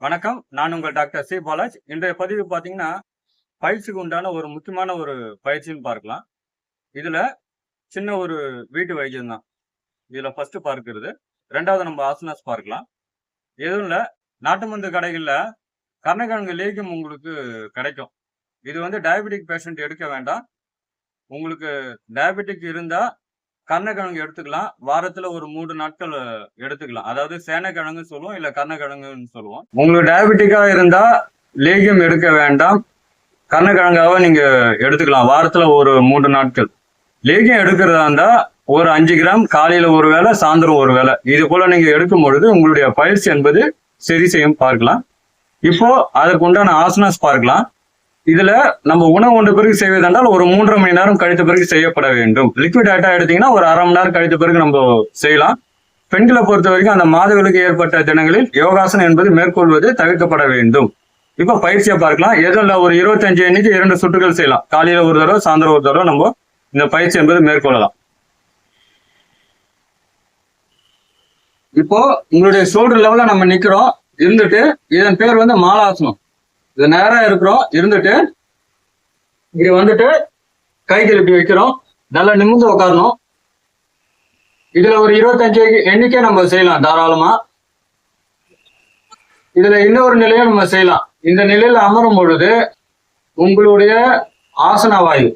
வணக்கம். நான் உங்கள் டாக்டர் சி. பாலாஜ். இன்றைய பதிவு பார்த்தீங்கன்னா பயிற்சிக்கு உண்டான ஒரு முக்கியமான ஒரு பயிற்சின்னு பார்க்கலாம். இதில் சின்ன ஒரு வீட்டு வைத்தியம் தான். இதில் ஃபஸ்ட்டு பார்க்கிறது. ரெண்டாவது நம்ம ஆசனாஸ் பார்க்கலாம். எதுவும் இல்லை. நாட்டு மருந்து கடைகளில் கர்ணக்கிழங்கு லேகியம் உங்களுக்கு கிடைக்கும். இது வந்து டயபெட்டிக் பேஷண்ட் எடுக்க வேண்டாம். உங்களுக்கு டயபெட்டிக் இருந்தால் கர்ணக்கிழங்கு எடுத்துக்கலாம். வாரத்துல ஒரு மூணு நாட்கள் எடுத்துக்கலாம். அதாவது சேனைக்கிழங்கு சொல்லுவோம் இல்ல கர்ணக்கிழங்குன்னு சொல்லுவோம். உங்களுக்கு டயபெட்டிக்கா இருந்தா லேகியம் எடுக்க வேண்டாம். கர்ணக்கிழங்காவை நீங்க எடுத்துக்கலாம். வாரத்துல ஒரு மூன்று நாட்கள். லேகியம் எடுக்கிறதா இருந்தா ஒரு அஞ்சு கிராம் காலையில ஒரு வேளை சாயந்தரம் ஒரு வேளை. இது போல நீங்க எடுக்கும் பொழுது உங்களுடைய பயிற்சி என்பது சரி செய்யும் பார்க்கலாம். இப்போ அதற்கு உண்டான ஆசனாஸ் பார்க்கலாம். இதுல நம்ம உணவு ஒன்று பிறகு செய்வதென்றால் ஒரு மூன்றரை மணி நேரம் கழித்த பிறகு செய்யப்பட வேண்டும். லிக்விட் ஆட்டா எடுத்தீங்கன்னா ஒரு அரை மணி நேரம் கழித்த பிறகு நம்ம செய்யலாம். பெண்களை பொறுத்த வரைக்கும் அந்த மாதவிலக்கு ஏற்பட்ட தினங்களில் யோகாசனம் என்பது மேற்கொள்வது தவிர்க்கப்பட வேண்டும். இப்போ பயிற்சியை பார்க்கலாம். எதில் ஒரு இருபத்தஞ்சு எண்ணிக்கை இரண்டு சுற்றுகள் செய்யலாம். காலையில ஒரு தடவை சாயந்தரம் ஒரு தடவை நம்ம இந்த பயிற்சி என்பது மேற்கொள்ளலாம். இப்போ உங்களுடைய ஷோல்டர் லெவலில் நம்ம நிக்கிறோம். இருந்துட்டு இதன் பேர் வந்து மாலாசனம். இது நேரா இருக்கிறோம் இருந்துட்டு இங்க வந்துட்டு கைகள் இப்படி வைக்கிறோம். நல்லா நிமிந்து உட்காரணும் இதுல ஒரு இருபத்தஞ்சு எண்ணிக்கை நம்ம செய்யலாம் தாராளமா. இதுல இன்னொரு நிலையை நம்ம செய்யலாம். இந்த நிலையில அமரும் பொழுது உங்களுடைய ஆசன வாயு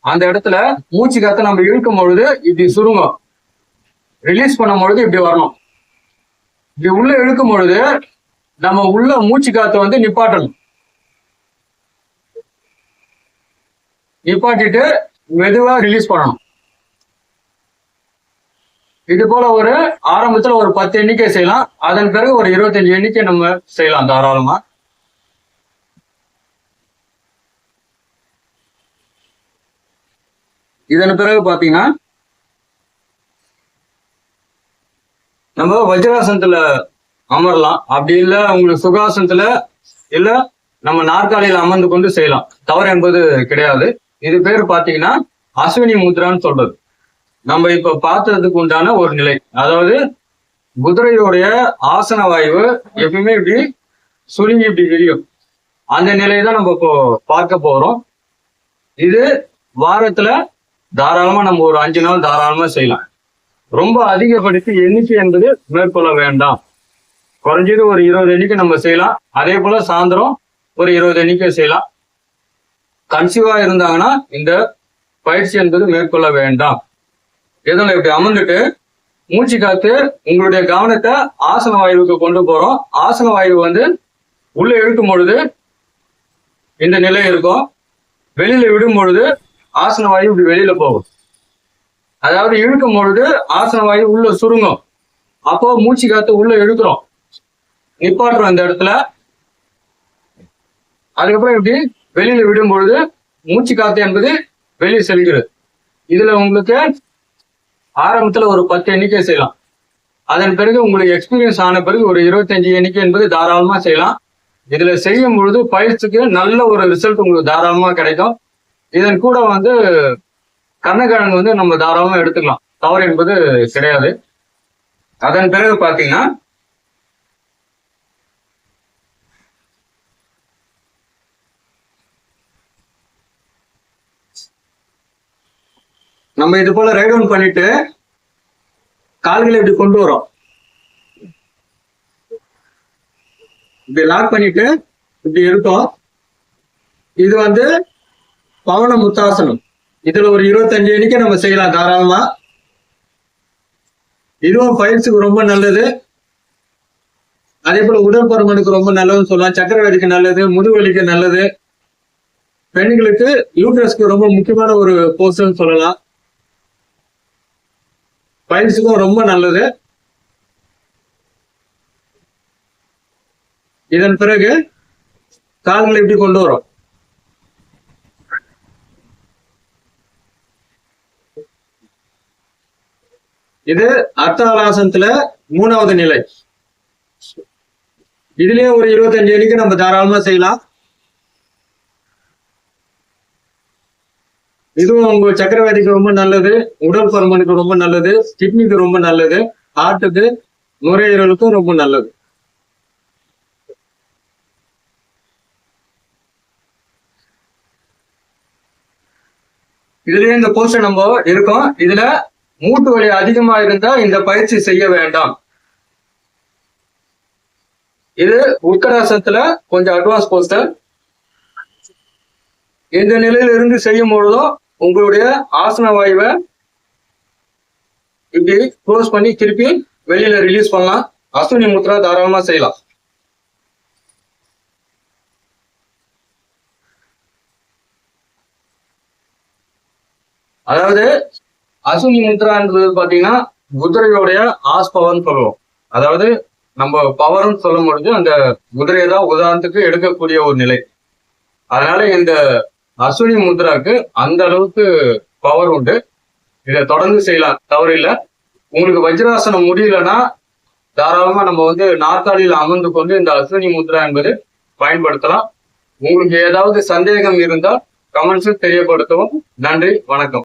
அந்த இடத்துல மூச்சு காத்த நம்ம இழுக்கும் பொழுது இப்படி சுருங்கும். ரிலீஸ் பண்ணும் பொழுது இப்படி வரணும். இப்படி உள்ள இழுக்கும் பொழுது நம்ம உள்ள மூச்சு காத்த வந்து நிப்பாட்டணும். நிப்பாட்டிட்டு மெதுவா ரிலீஸ் பண்ணணும். இது போல ஒரு ஆரம்பத்துல ஒரு பத்து எண்ணிக்கை செய்யலாம். அதன் பிறகு ஒரு இருபத்தஞ்சு எண்ணிக்கை நம்ம செய்யலாம் தாராளமா. இதன் பிறகு பாத்தீங்கன்னா நம்ம வஜ்ராசனத்துல அமரலாம். அப்படி இல்லை உங்களுக்கு சுகாசனத்துல இல்ல நம்ம நாற்காலியில அமர்ந்து கொண்டு செய்யலாம். தவறு என்பது கிடையாது. இது பேர் பாத்தீங்கன்னா அஸ்வினி முத்ரான்னு சொல்றது. நம்ம இப்ப பார்த்ததுக்கு உண்டான ஒரு நிலை. அதாவது குதிரையுடைய ஆசன வாய்வு எப்பயுமே இப்படி சுருங்கி இப்படி விரியும். அந்த நிலையை தான் நம்ம இப்போ பார்க்க போறோம். இது வாரத்துல தாராளமா நம்ம ஒரு அஞ்சு நாள் தாராளமா செய்யலாம். ரொம்ப அதிகப்படுத்தி எண்ணிக்கை என்பது மேற்கொள்ள வேண்டாம். குறைஞ்சது ஒரு இருபது எண்ணிக்கை நம்ம செய்யலாம். அதே போல சாயந்தரம் ஒரு இருபது எண்ணிக்கை செய்யலாம். கன்சீவா இருந்தாங்கன்னா இந்த பயிற்சி என்பது மேற்கொள்ள வேண்டாம். இதில் இப்படி அமர்ந்துட்டு மூச்சு காத்து உங்களுடைய கவனத்தை ஆசன வாயுவுக்கு கொண்டு போறோம். ஆசன வாயு வந்து உள்ள இழுக்கும் பொழுது இந்த நிலை இருக்கும். வெளியில விடும் பொழுது ஆசன வாயு இப்படி வெளியில போகும். அதாவது இழுக்கும் பொழுது ஆசன வாயு உள்ள சுருங்கும். அப்போ மூச்சு காத்து உள்ள இழுக்கிறோம். நிப்பாட்டுறோம் இந்த இடத்துல அதுக்கப்புறம் இப்படி வெளியில விடும் பொழுது மூச்சு காத்து என்பது வெளியே செல்கிறது. இதுல உங்களுக்கு ஆரம்பத்துல ஒரு பத்து எண்ணிக்கை செய்யலாம். அதன் பிறகு உங்களுக்கு எக்ஸ்பீரியன்ஸ் ஆன பிறகு ஒரு இருபத்தஞ்சு எண்ணிக்கை என்பது தாராளமா செய்யலாம். இதுல செய்யும் பொழுது பயிற்சிக்கு நல்ல ஒரு ரிசல்ட் உங்களுக்கு தாராளமா கிடைக்கும். இதன் கூட வந்து கண்ணக்கிழங்கு வந்து நம்ம தாராளமா எடுத்துக்கலாம். தவறு என்பது கிடையாது. அதன் பிறகு பாத்தீங்கன்னா நம்ம இது போல ரைட் ஒன் பண்ணிட்டு கால்களை இப்படி கொண்டு வரோம். இப்படி லாக் பண்ணிட்டு இப்படி இருக்கோம். இது வந்து பவன முத்தாசனம். இதுல ஒரு இருபத்தஞ்சு எண்ணிக்கை நம்ம செய்யலாம் தாராளமா. இதுவும் பயிற்சிக்கு ரொம்ப நல்லது. அதே போல உடல் பருமனுக்கு ரொம்ப நல்லதுன்னு சொல்லலாம். சக்கரவதிக்கு நல்லது முதுவலிக்கு நல்லது. பெண்களுக்கு யூட்ரஸ்க்கு ரொம்ப முக்கியமான ஒரு போஸ்ட்னு சொல்லலாம். பயிற்சிக்கும் ரொம்ப நல்லது. இதன் பிறகு கால்களை இப்படி கொண்டு வரும்? இது அர்த்தாலாசனத்துல மூணாவது நிலை. இதுலயே ஒரு இருபத்தஞ்சு அடிக்கு நம்ம தாராளமா செய்யலாம். இதுவும் உங்க சக்கரவாதிக்கு ரொம்ப நல்லது உடல் பருமனுக்கு ரொம்ப நல்லது கிட்னிக்கு ரொம்ப நல்லது ஹார்ட்டுக்கு நுரையீரலுக்கும் ரொம்ப நல்லது. இதுலயே இந்த போஸ்டர் நம்ம இருக்கோம். இதுல மூட்டு வலி அதிகமா இருந்தா இந்த பயிற்சி செய்ய வேண்டாம். இது உட்கடாசத்துல கொஞ்சம் அட்வான்ஸ் போஸ்டர் இந்த நிலையில இருந்து செய்யும் பொழுதும் உங்களுடைய ஆசன வாயுவை இப்படி க்ளோஸ் பண்ணி திருப்பி வெளியில ரிலீஸ் பண்ணலாம். அஸ்வினி முத்ரா தாராளமா செய்யலாம். அதாவது அஸ்வினி முத்ரான்றது பாத்தீங்கன்னா குதிரையோடைய ஆஸ் பவர்னு சொல்லுவோம். அதாவது நம்ம பவர்னு சொல்ல முடிஞ்சு அந்த குதிரையை தான் உதாரணத்துக்கு எடுக்கக்கூடிய ஒரு நிலை. அதனால இந்த அஸ்வினி முத்ராக்கு அந்த அளவுக்கு பவர் உண்டு. இதை தொடர்ந்து செய்யலாம். தவறு இல்லை உங்களுக்கு வஜ்ராசனம் முடியலன்னா தாராளமா நம்ம வந்து நாற்காலியில் அமர்ந்து கொண்டு இந்த அஸ்வினி முத்ரா என்பது பயன்படுத்தலாம். உங்களுக்கு ஏதாவது சந்தேகம் இருந்தால் கமெண்ட்ஸில் தெரியப்படுத்தவும். நன்றி. வணக்கம்.